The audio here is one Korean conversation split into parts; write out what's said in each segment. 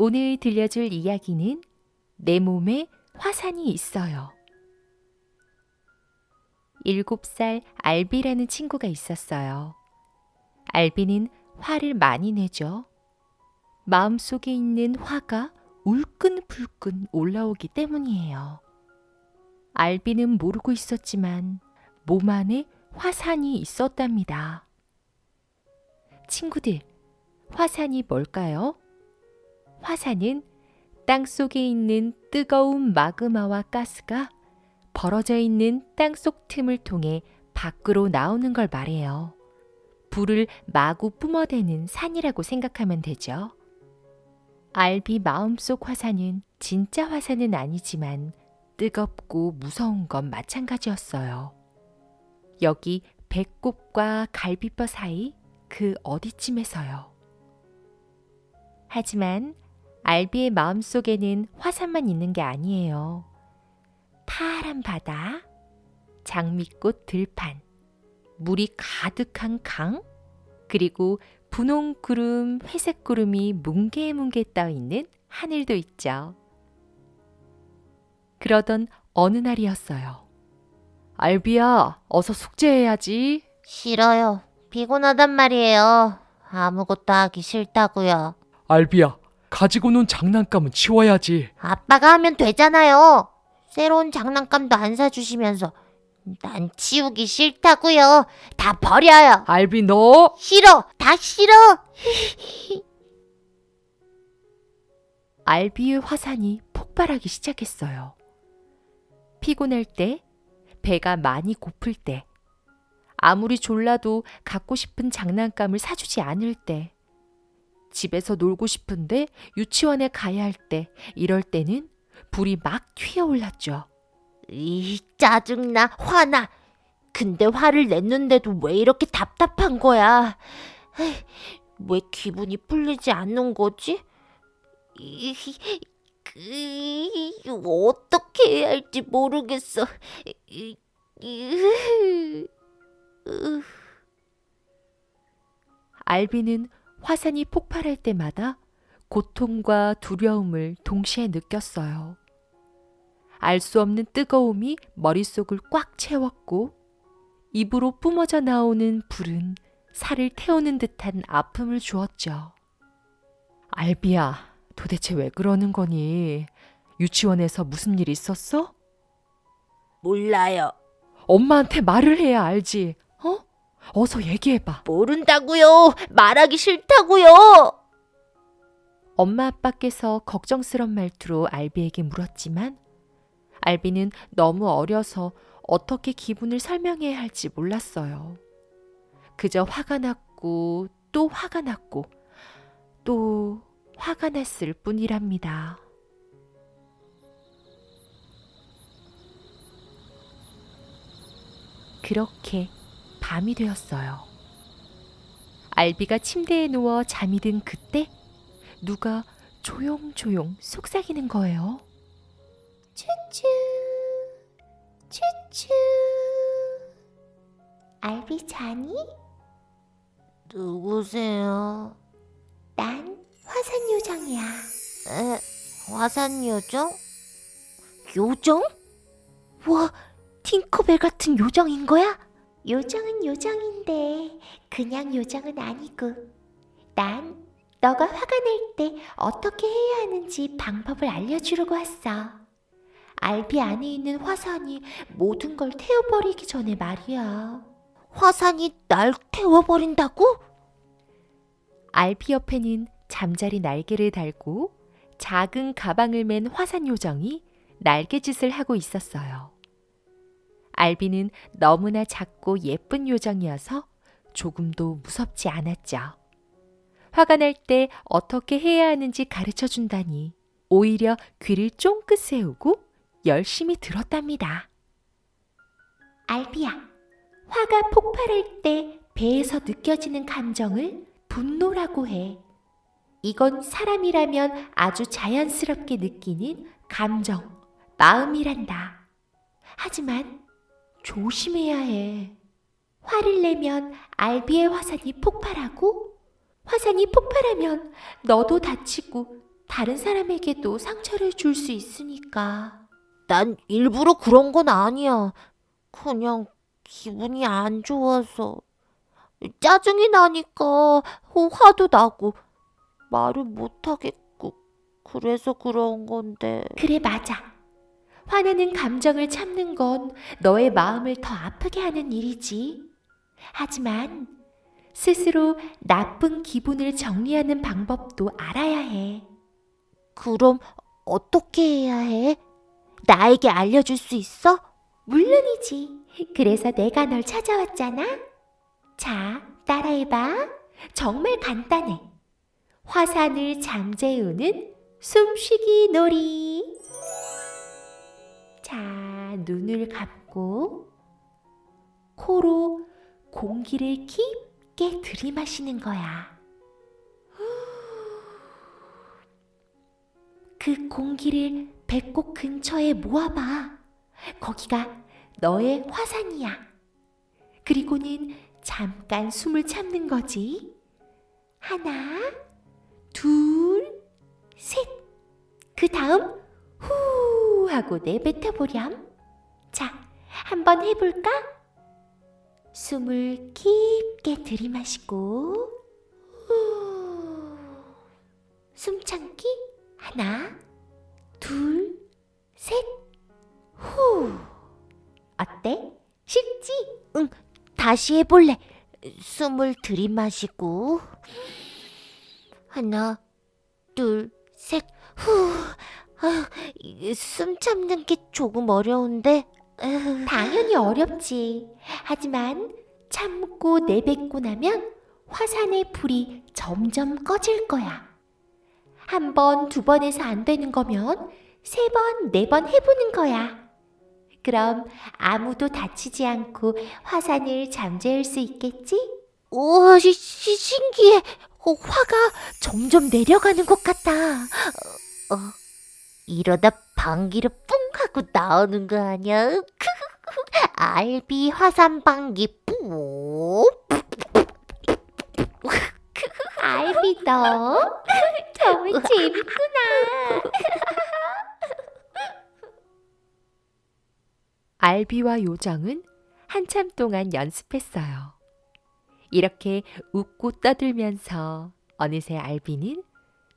오늘 들려줄 이야기는 내 몸에 화산이 있어요. 일곱 살 알비라는 친구가 있었어요. 알비는 화를 많이 내죠. 마음속에 있는 화가 울끈불끈 올라오기 때문이에요. 알비는 모르고 있었지만 몸 안에 화산이 있었답니다. 친구들, 화산이 뭘까요? 화산은 땅 속에 있는 뜨거운 마그마와 가스가 벌어져 있는 땅 속 틈을 통해 밖으로 나오는 걸 말해요. 불을 마구 뿜어대는 산이라고 생각하면 되죠. 알비 마음속 화산은 진짜 화산은 아니지만 뜨겁고 무서운 건 마찬가지였어요. 여기 배꼽과 갈비뼈 사이 그 어디쯤에서요. 하지만 알비의 마음속에는 화산만 있는 게 아니에요. 파란 바다, 장미꽃 들판, 물이 가득한 강, 그리고 분홍 구름, 회색 구름이 뭉게뭉게 떠 있는 하늘도 있죠. 그러던 어느 날이었어요. 알비야, 어서 숙제해야지. 싫어요. 피곤하단 말이에요. 아무것도 하기 싫다고요. 알비야, 가지고 논 장난감은 치워야지. 아빠가 하면 되잖아요. 새로운 장난감도 안 사주시면서 난 치우기 싫다고요. 다 버려요. 알비 너 싫어. 다 싫어. 알비의 화산이 폭발하기 시작했어요. 피곤할 때, 배가 많이 고플 때, 아무리 졸라도 갖고 싶은 장난감을 사주지 않을 때, 집에서 놀고 싶은데 유치원에 가야 할 때, 이럴 때는 불이 막 튀어올랐죠. 이 짜증나. 화나. 근데 화를 냈는데도 왜 이렇게 답답한 거야? 에이, 왜 기분이 풀리지 않는 거지? 이, 그, 어떻게 해야 할지 모르겠어. 이, 이, 으. 알비는 화산이 폭발할 때마다 고통과 두려움을 동시에 느꼈어요. 알 수 없는 뜨거움이 머릿속을 꽉 채웠고 입으로 뿜어져 나오는 불은 살을 태우는 듯한 아픔을 주었죠. 알비야, 도대체 왜 그러는 거니? 유치원에서 무슨 일 있었어? 몰라요. 엄마한테 말을 해야 알지. 어? 어서 얘기해봐. 모른다고요. 말하기 싫다고요. 엄마 아빠께서 걱정스런 말투로 알비에게 물었지만 알비는 너무 어려서 어떻게 기분을 설명해야 할지 몰랐어요. 그저 화가 났고 또 화가 났고 또 화가 났을 뿐이랍니다. 그렇게 밤이 되었어요. 알비가 침대에 누워 잠이 든 그때 누가 조용조용 속삭이는 거예요. 추추, 추추. 알비 자니? 누구세요? 난 화산 요정이야. 에, 화산 요정? 요정? 와, 팅커벨 같은 요정인 거야? 요정은 요정인데 그냥 요정은 아니고 난 너가 화가 날 때 어떻게 해야 하는지 방법을 알려주려고 왔어. 알비 안에 있는 화산이 모든 걸 태워버리기 전에 말이야. 화산이 날 태워버린다고? 알비 옆에는 잠자리 날개를 달고 작은 가방을 맨 화산 요정이 날개짓을 하고 있었어요. 알비는 너무나 작고 예쁜 요정이어서 조금도 무섭지 않았죠. 화가 날 때 어떻게 해야 하는지 가르쳐 준다니 오히려 귀를 쫑긋 세우고 열심히 들었답니다. 알비야, 화가 폭발할 때 배에서 느껴지는 감정을 분노라고 해. 이건 사람이라면 아주 자연스럽게 느끼는 감정, 마음이란다. 하지만 조심해야 해. 화를 내면 알비의 화산이 폭발하고 화산이 폭발하면 너도 다치고 다른 사람에게도 상처를 줄 수 있으니까. 난 일부러 그런 건 아니야. 그냥 기분이 안 좋아서. 짜증이 나니까 화도 나고 말을 못 하겠고 그래서 그런 건데. 그래, 맞아. 화내는 감정을 참는 건 너의 마음을 더 아프게 하는 일이지. 하지만 스스로 나쁜 기분을 정리하는 방법도 알아야 해. 그럼 어떻게 해야 해? 나에게 알려줄 수 있어? 물론이지. 그래서 내가 널 찾아왔잖아. 자, 따라해봐. 정말 간단해. 화산을 잠재우는 숨쉬기 놀이. 자, 눈을 감고 코로 공기를 깊게 들이마시는 거야. 그 공기를 배꼽 근처에 모아봐. 거기가 너의 화산이야. 그리고는 잠깐 숨을 참는 거지. 하나, 둘, 셋. 그 다음 후 하고 내뱉어 보렴. 자, 한번 해볼까? 숨을 깊게 들이마시고 후. 숨 참기 하나, 둘, 셋. 후. 어때? 쉽지? 다시 해볼래. 숨을 들이마시고 하나, 둘, 셋, 후. 아휴, 이숨 참는 게 조금 어려운데. 당연히 어렵지. 하지만 참고 내뱉고 나면 화산의 불이 점점 꺼질 거야. 한 번, 두번 해서 안 되는 거면 세 번, 네 번 해보는 거야. 그럼 아무도 다치지 않고 화산을 잠재울 수 있겠지? 우와, 시, 시, 신기해. 어, 화가 점점 내려가는 것 같다. 어, 어, 이러다 방귀를 뿡 하고 나오는 거 아니야? 알비 화산 방귀 뿡. 알비 너 정말 재밌구나. 알비와 요정은 한참 동안 연습했어요. 이렇게 웃고 떠들면서 어느새 알비는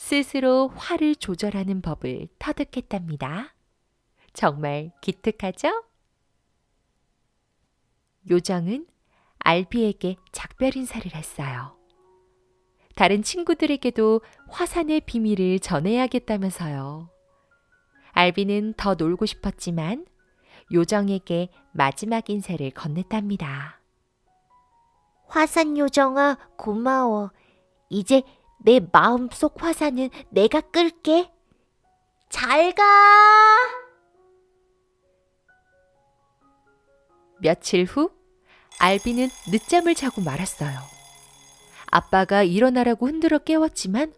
스스로 화를 조절하는 법을 터득했답니다. 정말 기특하죠? 요정은 알비에게 작별 인사를 했어요. 다른 친구들에게도 화산의 비밀을 전해야겠다면서요. 알비는 더 놀고 싶었지만 요정에게 마지막 인사를 건넸답니다. 화산 요정아, 고마워. 이제 내 마음속 화산은 내가 끌게. 잘 가. 며칠 후 알비는 늦잠을 자고 말았어요. 아빠가 일어나라고 흔들어 깨웠지만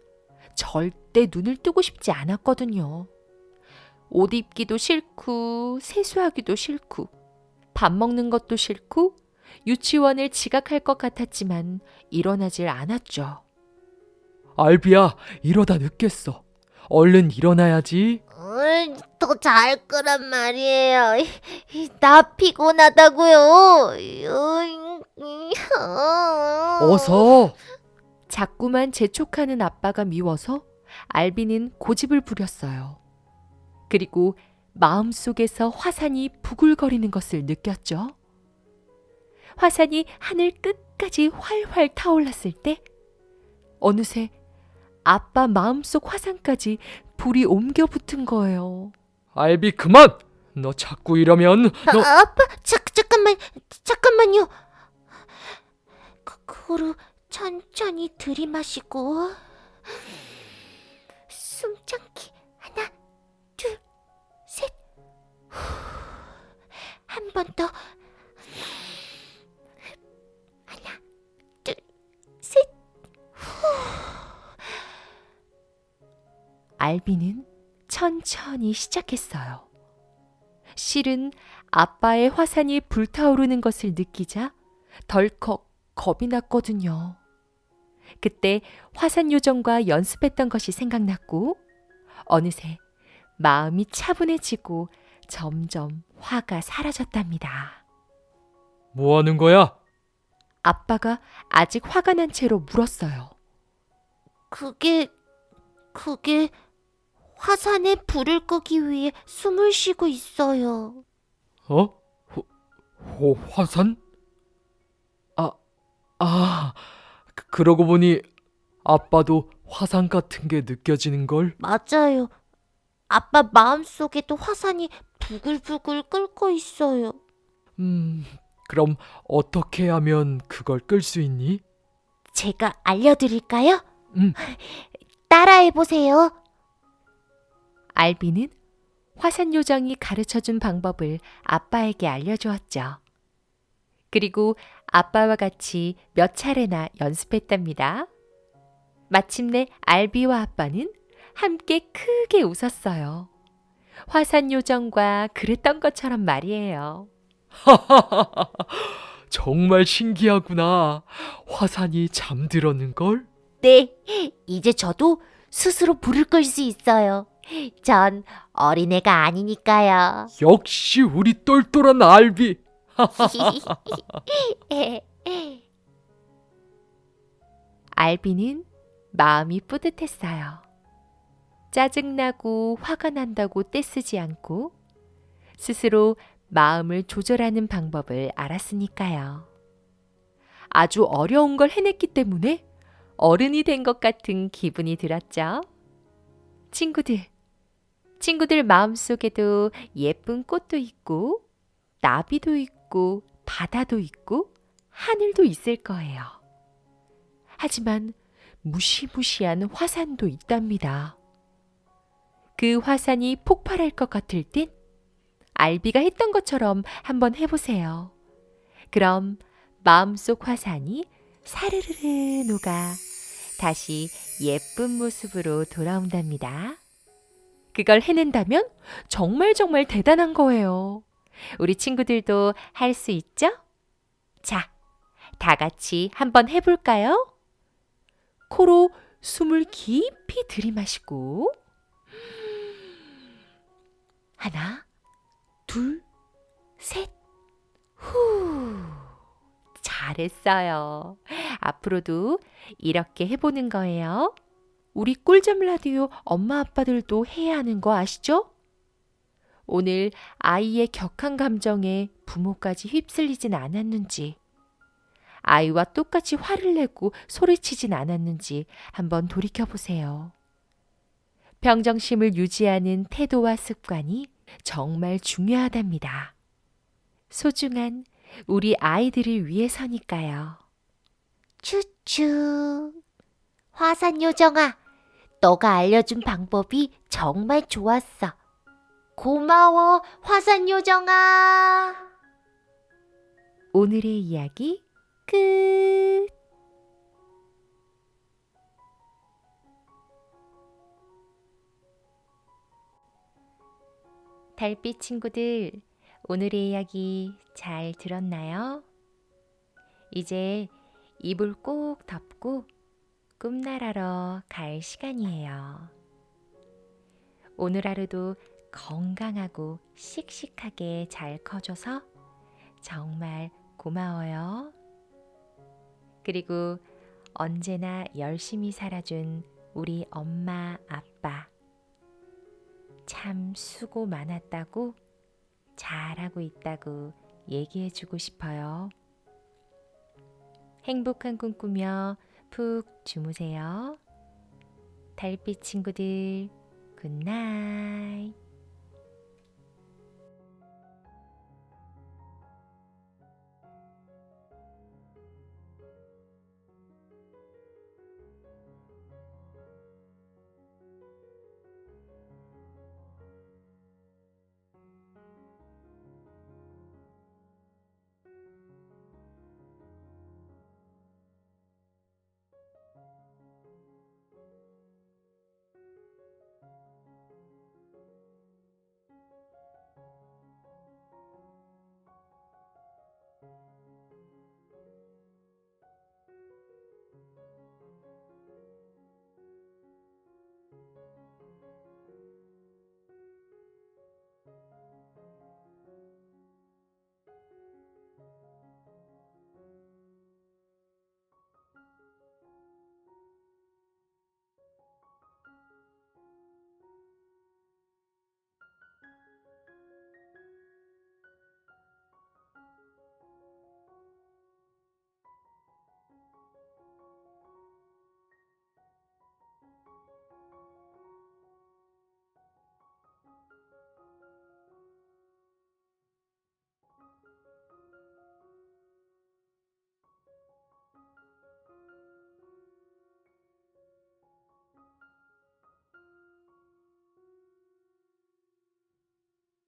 절대 눈을 뜨고 싶지 않았거든요. 옷 입기도 싫고 세수하기도 싫고 밥 먹는 것도 싫고 유치원을 지각할 것 같았지만 일어나질 않았죠. 알비야, 이러다 늦겠어. 얼른 일어나야지. 더잘 거란 말이에요. 나 피곤하다고요. 어서. 자꾸만 재촉하는 아빠가 미워서 알비는 고집을 부렸어요. 그리고 마음속에서 화산이 부글거리는 것을 느꼈죠. 화산이 하늘 끝까지 활활 타올랐을 때 어느새 아빠 마음속 화산까지 불이 옮겨 붙은 거예요. 알비 그만. 너 자꾸 이러면 너 아, 아빠, 자, 잠깐만, 잠깐만요. 그, 코로 천천히 들이마시고 숨 참기 하나, 둘, 셋. 한 번 더. 알비는 천천히 시작했어요. 실은 아빠의 화산이 불타오르는 것을 느끼자 덜컥 겁이 났거든요. 그때 화산 요정과 연습했던 것이 생각났고 어느새 마음이 차분해지고 점점 화가 사라졌답니다. 뭐 하는 거야? 아빠가 아직 화가 난 채로 물었어요. 그게, 그게 화산에 불을 끄기 위해 숨을 쉬고 있어요. 어? 호, 호, 화산? 아, 아, 그- 그러고 보니 아빠도 화산 같은 게 느껴지는 걸? 맞아요. 아빠 마음속에도 화산이 부글부글 끓고 있어요. 음, 그럼 어떻게 하면 그걸 끌 수 있니? 제가 알려드릴까요? 음. 따라해보세요. 알비는 화산 요정이 가르쳐 준 방법을 아빠에게 알려주었죠. 그리고 아빠와 같이 몇 차례나 연습했답니다. 마침내 알비와 아빠는 함께 크게 웃었어요. 화산 요정과 그랬던 것처럼 말이에요. 정말 신기하구나. 화산이 잠들었는 걸? 네, 이제 저도 스스로 불을 끌 수 있어요. 전 어린애가 아니니까요. 역시 우리 똘똘한 알비. 알비는 마음이 뿌듯했어요. 짜증나고 화가 난다고 떼쓰지 않고 스스로 마음을 조절하는 방법을 알았으니까요. 아주 어려운 걸 해냈기 때문에 어른이 된 것 같은 기분이 들었죠. 친구들, 친구들 마음속에도 예쁜 꽃도 있고, 나비도 있고, 바다도 있고, 하늘도 있을 거예요. 하지만 무시무시한 화산도 있답니다. 그 화산이 폭발할 것 같을 땐 알비가 했던 것처럼 한번 해보세요. 그럼 마음속 화산이 사르르르 녹아 다시 예쁜 모습으로 돌아온답니다. 그걸 해낸다면 정말 정말 대단한 거예요. 우리 친구들도 할 수 있죠? 자, 다 같이 한번 해볼까요? 코로 숨을 깊이 들이마시고 하나, 둘, 셋, 후. 잘했어요. 앞으로도 이렇게 해보는 거예요. 우리 꿀잼 라디오 엄마 아빠들도 해야 하는 거 아시죠? 오늘 아이의 격한 감정에 부모까지 휩쓸리진 않았는지, 아이와 똑같이 화를 내고 소리치진 않았는지 한번 돌이켜보세요. 평정심을 유지하는 태도와 습관이 정말 중요하답니다. 소중한 우리 아이들을 위해서니까요. 추추. 화산 요정아, 너가 알려준 방법이 정말 좋았어. 고마워, 화산 요정아. 오늘의 이야기 끝. 달빛 친구들, 오늘의 이야기 잘 들었나요? 이제 이불 꼭 덮고 꿈나라러 갈 시간이에요. 오늘 하루도 건강하고 씩씩하게 잘 커줘서 정말 고마워요. 그리고 언제나 열심히 살아준 우리 엄마, 아빠. 참 수고 많았다고, 잘하고 있다고 얘기해주고 싶어요. 행복한 꿈 꾸며 푹 주무세요. 달빛 친구들, 굿나잇.